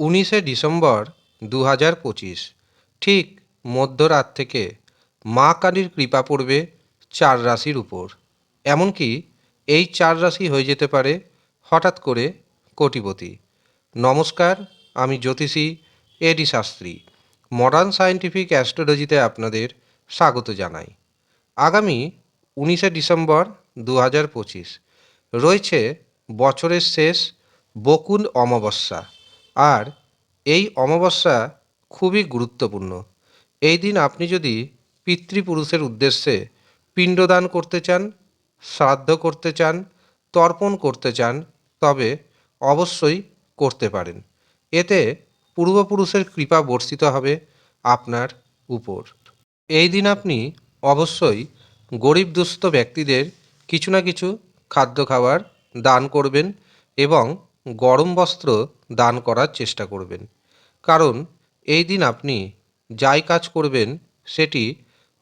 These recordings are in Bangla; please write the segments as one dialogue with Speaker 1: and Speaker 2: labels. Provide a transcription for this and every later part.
Speaker 1: উনিশে ডিসেম্বর দু হাজার পঁচিশ, ঠিক মধ্যরাত থেকে মা কালীর কৃপা পড়বে চার রাশির উপর। এমনকি এই চার রাশি হয়ে যেতে পারে হঠাৎ করে কোটিপতি। নমস্কার, আমি জ্যোতিষী এডি শাস্ত্রী মডার্ন সায়েন্টিফিক অ্যাস্ট্রোলজিতে আপনাদের স্বাগত জানাই। আগামী উনিশে ডিসেম্বর দু হাজার পঁচিশ, রয়েছে বছরের শেষ বকুল অমাবস্যা। আর এই অমাবস্যা খুবই গুরুত্বপূর্ণ। এই দিন আপনি যদি পিতৃপুরুষের উদ্দেশ্যে পিণ্ডদান করতে চান, শ্রাদ্ধ করতে চান, তর্পণ করতে চান, তবে অবশ্যই করতে পারেন। এতে পূর্বপুরুষের কৃপা বর্ষিত হবে আপনার উপর। এই দিন আপনি অবশ্যই গরিব দুস্থ ব্যক্তিদের কিছু না কিছু খাদ্য খাবার দান করবেন এবং গরম বস্ত্র দান করার চেষ্টা করবেন। কারণ এই দিন আপনি যাই কাজ করবেন, সেটি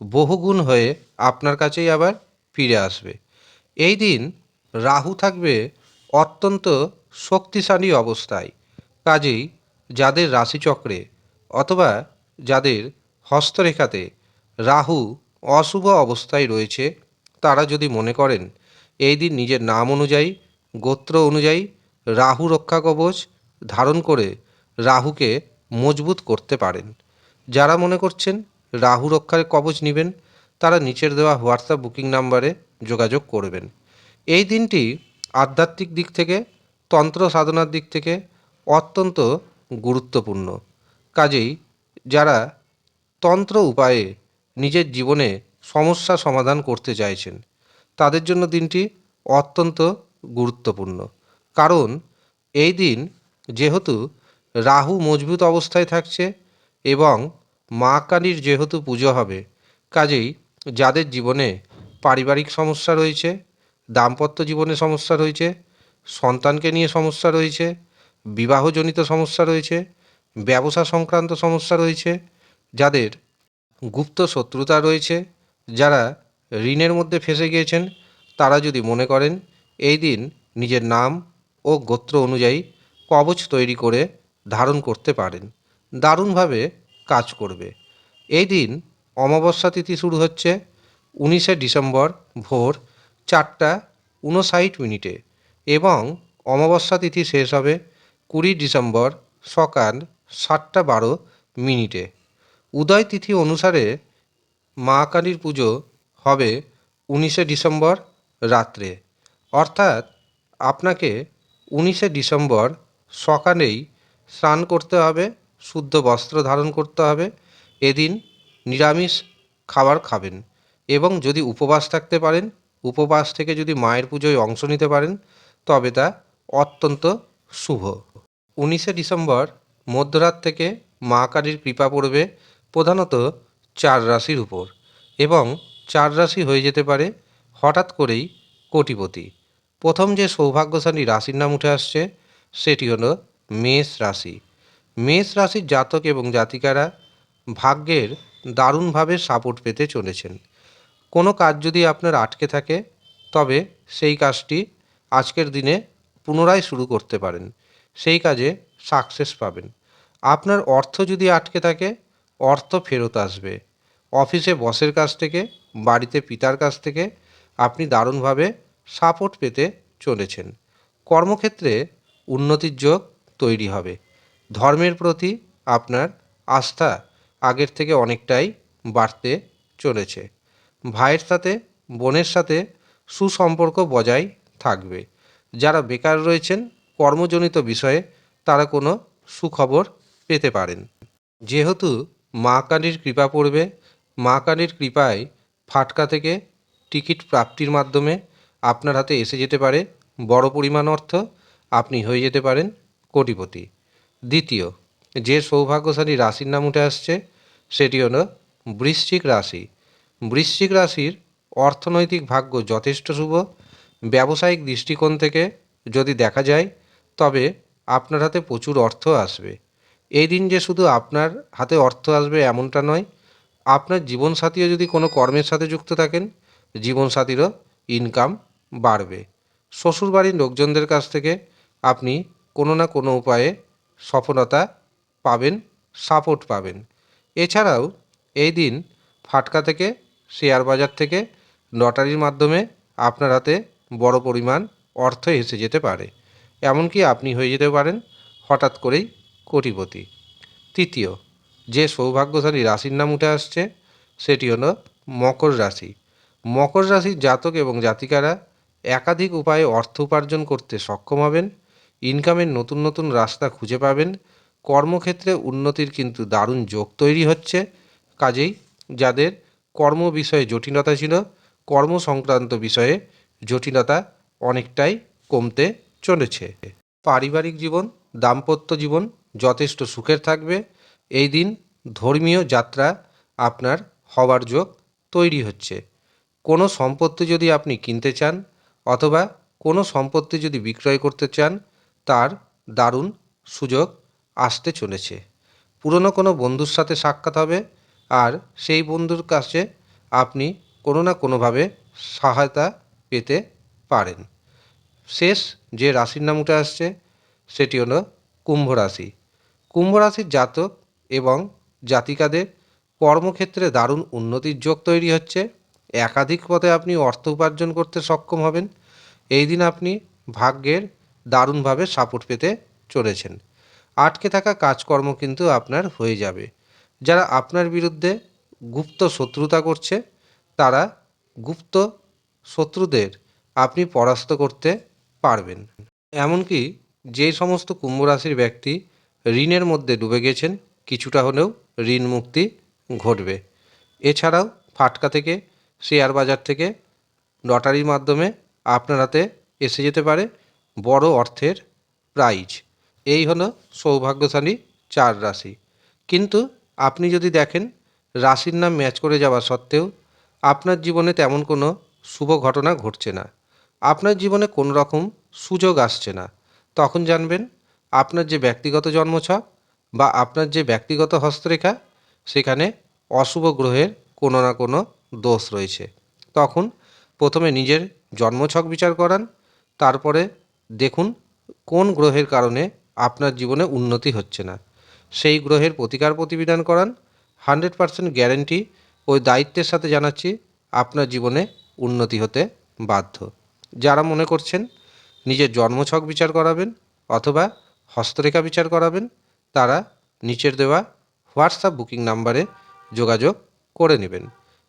Speaker 1: বহুগুণ হয়ে আপনার কাছেই আবার ফিরে আসবে। এই দিন রাহু থাকবে অত্যন্ত শক্তিশালী অবস্থায়। কাজেই যাদের রাশিচক্রে অথবা যাদের হস্তরেখাতে রাহু অশুভ অবস্থায় রয়েছে, তারা যদি মনে করেন, এই দিন নিজের নাম অনুযায়ী, গোত্র অনুযায়ী রাহু রক্ষা কবচ ধারণ করে রাহুকে মজবুত করতে পারেন। যারা মনে করছেন রাহু রক্ষার কবচ নেবেন, তারা নিচের দেওয়া হোয়াটসঅ্যাপ বুকিং নাম্বারে যোগাযোগ করবেন। এই দিনটি আধ্যাত্মিক দিক থেকে, তন্ত্র সাধনার দিক থেকে অত্যন্ত গুরুত্বপূর্ণ। কাজেই যারা তন্ত্র উপায়ে নিজের জীবনে সমস্যা সমাধান করতে চাইছেন, তাদের জন্য দিনটি অত্যন্ত গুরুত্বপূর্ণ। কারণ এই দিন যেহেতু রাহু মজবুত অবস্থায় থাকছে এবং মা কালীর যেহেতু পুজো হবে, কাজেই যাদের জীবনে পারিবারিক সমস্যা রয়েছে, দাম্পত্য জীবনে সমস্যা রয়েছে, সন্তানকে নিয়ে সমস্যা রয়েছে, বিবাহজনিত সমস্যা রয়েছে, ব্যবসা সংক্রান্ত সমস্যা রয়েছে, যাদের গুপ্ত শত্রুতা রয়েছে, যারা ঋণের মধ্যে ফেসে গিয়েছেন, তারা যদি মনে করেন এই দিন নিজের নাম ও গোত্র অনুযায়ী কবচ তৈরি করে ধারণ করতে পারেন। দারুণভাবে কাজ করবে। এই দিন অমাবস্যা তিথি শুরু হচ্ছে উনিশে ডিসেম্বর ভোর চারটা উনষাট মিনিটে এবং অমাবস্যা তিথি শেষ হবে কুড়ি ডিসেম্বর সকাল সাতটা বারো মিনিটে। উদয় তিথি অনুসারে মা কালীর পুজো হবে উনিশে ডিসেম্বর রাত্রে। অর্থাৎ আপনাকে উনিশে ডিসেম্বর সকালেই স্নান করতে হবে, শুদ্ধ বস্ত্র ধারণ করতে হবে, এদিন নিরামিষ খাবার খাবেন এবং যদি উপবাস থাকতে পারেন, উপবাস থেকে যদি মায়ের পুজোয় অংশ নিতে পারেন, তবে তা অত্যন্ত শুভ। উনিশে ডিসেম্বর মধ্যরাত থেকে মা কালীর কৃপা পড়বে প্রধানত চার রাশির উপর এবং চার রাশি হয়ে যেতে পারে হঠাৎ করেই কোটিপতি। প্রথম যে সৌভাগ্যশালী রাশির নাম উঠে আসছে, সেটি হলো মেষ রাশি। মেষ রাশির জাতক এবং জাতিকারা ভাগ্যের দারুণভাবে সাপোর্ট পেতে চলেছেন। কোনো কাজ যদি আপনার আটকে থাকে, তবে সেই কাজটি আজকের দিনে পুনরায় শুরু করতে পারেন। সেই কাজে সাকসেস পাবেন। আপনার অর্থ যদি আটকে থাকে, অর্থ ফেরত আসবে। অফিসে বসের কাছ থেকে, বাড়িতে পিতার কাছ থেকে আপনি দারুণভাবে সাপোর্ট পেতে চলেছেন। কর্মক্ষেত্রে উন্নতির যোগ তৈরি হবে। ধর্মের প্রতি আপনার আস্থা আগের থেকে অনেকটাই বাড়তে চলেছে। ভাইয়ের সাথে, বোনের সাথে সুসম্পর্ক বজায় থাকবে। যারা বেকার রয়েছেন, কর্মজনিত বিষয়ে তারা কোনো সুখবর পেতে পারেন। যেহেতু মা কালীর কৃপা পড়বে, মা কালীর কৃপায় ফাটকা থেকে টিকিট প্রাপ্তির মাধ্যমে আপনার হাতে এসে যেতে পারে বড় পরিমাণ অর্থ, আপনি হয়ে যেতে পারেন কোটিপতি। দ্বিতীয়, যে সৌভাগ্যশালী রাশির নাম উঠে আসছে, সেটি হলো বৃশ্চিক রাশি। বৃশ্চিক রাশির অর্থনৈতিক ভাগ্য যথেষ্ট শুভ। ব্যবসায়িক দৃষ্টিকোণ থেকে যদি দেখা যায়, তবে আপনার হাতে প্রচুর অর্থ আসবে। এই দিন যে শুধু আপনার হাতে অর্থ আসবে এমনটা নয়, আপনার জীবনসাথীও যদি কোনো কর্মের সাথে যুক্ত থাকেন, জীবনসাথীরও ইনকাম বাড়বে। শ্বশুরবাড়ির লোকজনদের কাছ থেকে আপনি কোনো না কোনো উপায়ে সফলতা পাবেন সাপোর্ট পাবেন। এছাড়াও এই দিন ফাটকা থেকে, শেয়ার বাজার থেকে লটারির মাধ্যমে আপনার হাতে বড় পরিমাণ অর্থ এসে যেতে পারে। এমনকি আপনি হয়ে যেতে পারেন হঠাৎ করেই কোটিপতি। তৃতীয়, যে সৌভাগ্যশালী রাশির নাম উঠে আসছে, সেটি হলো মকর রাশি। মকর রাশির জাতক এবং জাতিকারা একাধিক উপায়ে অর্থ উপার্জন করতে সক্ষম হবেন ইনকামের নতুন নতুন রাস্তা খুঁজে পাবেন, কর্মক্ষেত্রে উন্নতির কিন্তু দারুণ যোগ তৈরি হচ্ছে। কাজেই যাদের কর্ম বিষয়ে জটিলতা ছিল, কর্ম সংক্রান্ত বিষয়ে জটিলতা অনেকটাই কমতে চলেছে। পারিবারিক জীবন, দাম্পত্য জীবন যথেষ্ট সুখের থাকবে। এই দিন ধর্মীয় যাত্রা আপনার হওয়ার যোগ তৈরি হচ্ছে। কোনো সম্পত্তি যদি আপনি কিনতে চান অথবা কোনো সম্পত্তি যদি বিক্রয় করতে চান, তার দারুণ সুযোগ আসতে চলেছে। পুরনো কোনো বন্ধুর সাথে সাক্ষাৎ হবে আর সেই বন্ধুর কাছে আপনি কোনো না কোনোভাবে সহায়তা পেতে পারেন। শেষ যে রাশির নাম উঠে আসছে, সেটি হলো কুম্ভ রাশি। কুম্ভ রাশির জাতক এবং জাতিকাদের কর্মক্ষেত্রে দারুণ উন্নতির যোগ তৈরি হচ্ছে। একাধিক পথে আপনি অর্থ উপার্জন করতে সক্ষম হবেন। এই দিন আপনি ভাগ্যের দারুণভাবে সাপোর্ট পেতে চলেছেন। আটকে থাকা কাজকর্ম কিন্তু আপনার হয়ে যাবে। যারা আপনার বিরুদ্ধে গুপ্ত শত্রুতা করছে, তারা গুপ্ত শত্রুদের আপনি পরাস্ত করতে পারবেন। এমনকি যে সমস্ত কুম্ভ রাশির ব্যক্তি ঋণের মধ্যে ডুবে গেছেন, কিছুটা হলেও ঋণ মুক্তি ঘটবে। এছাড়াও ফাটকা থেকে শেয়ার বাজার থেকে লটারির মাধ্যমে আপনার হাতে এসে যেতে পারে বড় অর্থের প্রাইজ এই হলো সৌভাগ্যশালী চার রাশি। কিন্তু আপনি যদি দেখেন রাশির নাম ম্যাচ করে যাওয়া সত্ত্বেও আপনার জীবনে তেমন কোনো শুভ ঘটনা ঘটছে না। আপনার জীবনে কোনো রকম সুযোগ আসছে না। তখন জানবেন আপনার যে ব্যক্তিগত জন্মছক বা আপনার যে ব্যক্তিগত হস্তরেখা, সেখানে অশুভ গ্রহের কোনো না কোনো দোষ রয়েছে। তখন প্রথমে নিজের জন্মছক বিচার করান, তারপরে দেখুন কোন গ্রহের কারণে আপনার জীবনে উন্নতি হচ্ছে না। সেই গ্রহের প্রতিকার প্রতিবিধান করান, হান্ড্রেড পারসেন্ট গ্যারেন্টি ওই দায়িত্বের সাথে জানাচ্ছি আপনার জীবনে উন্নতি হতে বাধ্য। যারা মনে করছেন নিজের জন্মছক বিচার করাবেন অথবা হস্তরেখা বিচার করাবেন, তারা নিচের দেওয়া হোয়াটসঅ্যাপ বুকিং নাম্বারে যোগাযোগ করে নেবেন।